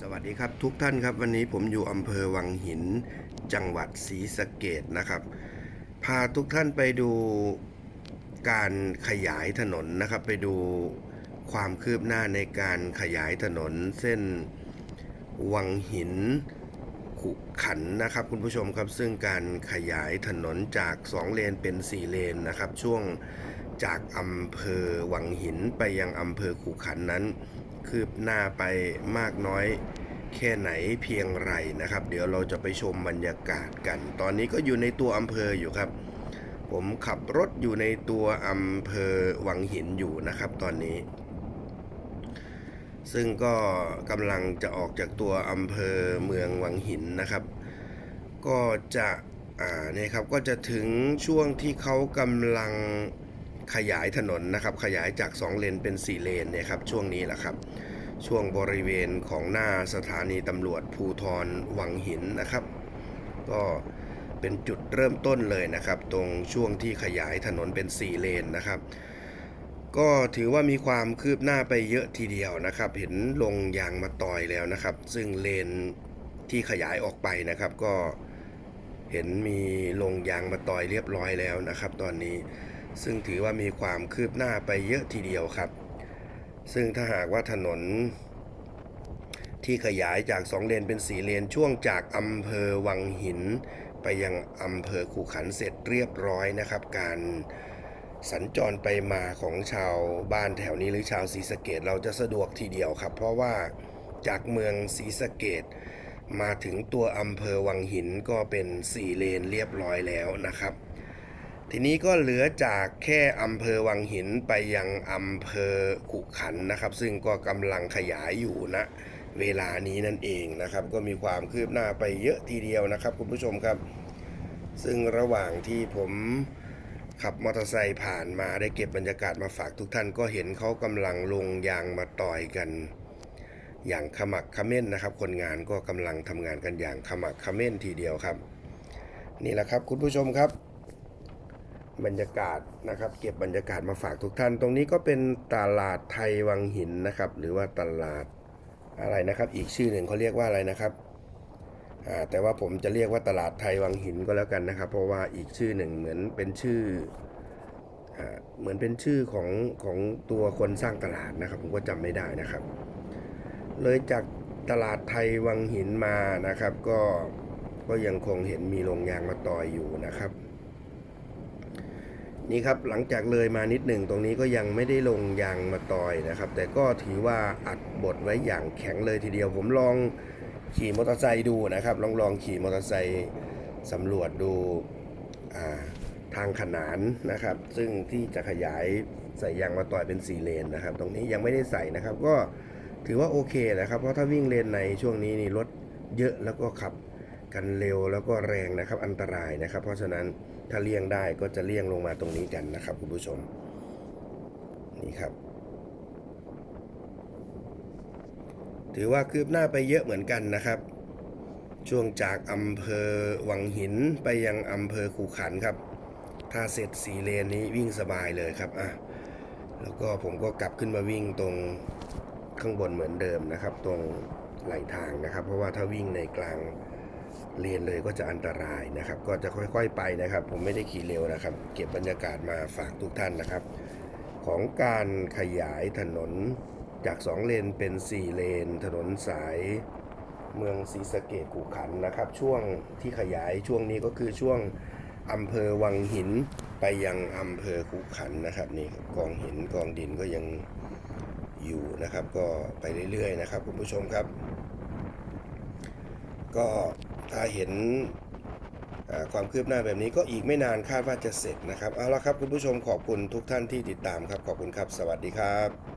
สวัสดีครับทุกท่านครับวันนี้ผมอยู่อำเภอวังหินจังหวัดศรีสะเกดนะครับ พาทุกท่านไปดูการขยายถนนนะครับ ไปดูความคืบหน้าในการขยายถนนเส้นวังหินขุขันนะครับ คุณผู้ชมครับซึ่งการขยายถนนจาก 2 เลนเป็น 4 เลนนะครับ ช่วงจากอำเภอวังหินไปยังอำเภอขุขันนั้น คืบหน้าไปมากน้อยแค่ไหนเพียงไรนะครับ เดี๋ยวเราจะไปชมบรรยากาศกัน ตอนนี้ก็อยู่ในตัวอำเภออยู่ครับ ผมขับรถอยู่ในตัวอำเภอวังหินอยู่นะครับ ตอนนี้ ซึ่งก็กำลังจะออกจากตัวอำเภอเมืองวังหินนะครับ ก็จะอ่าเนี่ยครับก็จะถึงช่วงที่เขากำลัง ขยายถนนนะครับ ขยายจาก 2 เลนเป็น 4 เลนเนี่ยครับช่วงนี้แหละครับ ช่วงบริเวณของหน้าสถานีตำรวจภูทรวังหินนะครับ ก็เป็นจุดเริ่มต้นเลยนะครับ ตรงช่วงที่ขยายถนนเป็น 4 เลนนะครับ ก็ถือว่ามีความคืบหน้าไปเยอะทีเดียวนะครับ เห็นลงยางมาต่อยแล้วนะครับ ซึ่งเลนที่ขยายออกไปนะครับ ก็เห็นมีลงยางมาต่อยเรียบร้อยแล้วนะครับ ตอนนี้ ซึ่งถือว่ามีความคืบหน้าไปเยอะทีเดียวครับ ซึ่งถ้าหากว่าถนน ที่ขยายจาก 2 เลนเป็น 4 เลนช่วงจากอำเภอวังหิน ไปยังอำเภอขู่ขันเสร็จเรียบร้อยนะครับ การสัญจรไปมาของชาวบ้านแถวนี้หรือชาวศรีสะเกดเราจะสะดวกทีเดียวครับ เพราะว่าจากเมืองศรีสะเกดมาถึงตัวอำเภอวังหินก็เป็น 4 เลนเรียบร้อยแล้วนะครับ ทีนี้ก็เหลือจากแค่อำเภอวังหินไปยังอำเภอขุขันนะครับ ซึ่งก็กำลังขยายอยู่นะเวลานี้นั่นเองนะครับ ก็มีความคืบหน้าไปเยอะทีเดียวนะครับ คุณผู้ชมครับ ซึ่งระหว่างที่ผมขับมอเตอร์ไซค์ผ่านมาได้เก็บบรรยากาศมาฝากทุกท่านก็เห็นเขากำลังลงยางมาต่อยกัน อย่างขมักเขม้นนะครับ คนงานก็กำลังทำงานกันอย่างขมักเขม้นทีเดียวครับ นี่แหละครับคุณผู้ชมครับ บรรยากาศนะครับ เก็บบรรยากาศมาฝากทุกท่าน ตรงนี้ก็เป็นตลาดไทยวังหินนะครับ หรือว่าตลาดอะไรนะครับ อีกชื่อหนึ่งเขาเรียกว่าอะไรนะครับแต่ว่าผมจะเรียกว่าตลาดไทยวังหินก็แล้วกันนะครับ เพราะว่าอีกชื่อหนึ่งเหมือนเป็นชื่ออเหมือนเป็นชื่อของของตัวคนสร้างตลาดนะครับ ผมก็จำไม่ได้นะครับ เลยจากตลาดไทยวังหินมานะครับ ก็ก็ยังคงเห็นมีโรงยางมาต่อยอยู่นะครับ นี่ครับหลังจากเลยมานิดหนึ่งตรงนี้ก็ยังไม่ได้ลงยางมาต่อยนะครับ แต่ก็ถือว่าอัดบทไว้อย่างแข็งเลยทีเดียว ผมลองขี่มอเตอร์ไซค์ดูนะครับ ลองลองขี่มอเตอร์ไซค์สำรวจดูทางขนานนะครับ ซึ่งที่จะขยายใส่ยางมาต่อยเป็น4เลนนะครับ ตรงนี้ยังไม่ได้ใส่นะครับ ก็ถือว่าโอเคนะครับ เพราะถ้าวิ่งเลนในช่วงนี้นี่รถเยอะแล้วก็ขับ กันเร็วแล้วก็แรงนะครับอันตรายนะครับ เพราะฉะนั้นถ้าเลี่ยงได้ก็จะเลี่ยงลงมาตรงนี้กันนะครับคุณผู้ชมนี่ครับ ถือว่าคืบหน้าไปเยอะเหมือนกันนะครับ ช่วงจากอำเภอวังหินไปยังอำเภอขู่ขันครับ ถ้าเสร็จสีเลนนี้วิ่งสบายเลยครับอะแล้วก็ผมก็กลับขึ้นมาวิ่งตรงข้างบนเหมือนเดิมนะครับ ตรงไหลทางนะครับ เพราะว่าถ้าวิ่งในกลาง เลนเลยก็จะอันตรายนะครับ ก็จะค่อยๆไปนะครับ ผมไม่ได้ขี่เร็วนะครับ เก็บบรรยากาศมาฝากทุกท่านนะครับ ของการขยายถนนจาก 2 เลนเป็น 4 เลน ถนนสายเมืองศรีสะเกดกุขันนะครับ ช่วงที่ขยายช่วงนี้ก็คือช่วงอำเภอวังหินไปยังอำเภอกุขันนะครับนี่ครับกองหินกองดินก็ยังอยู่นะครับ ก็ไปเรื่อยๆนะครับคุณผู้ชมครับ ก็ ถ้าเห็นความคืบหน้าแบบนี้ก็อีกไม่นานคาดว่าจะเสร็จนะครับ เอาละครับคุณผู้ชมขอบคุณทุกท่านที่ติดตามครับ ขอบคุณครับ สวัสดีครับ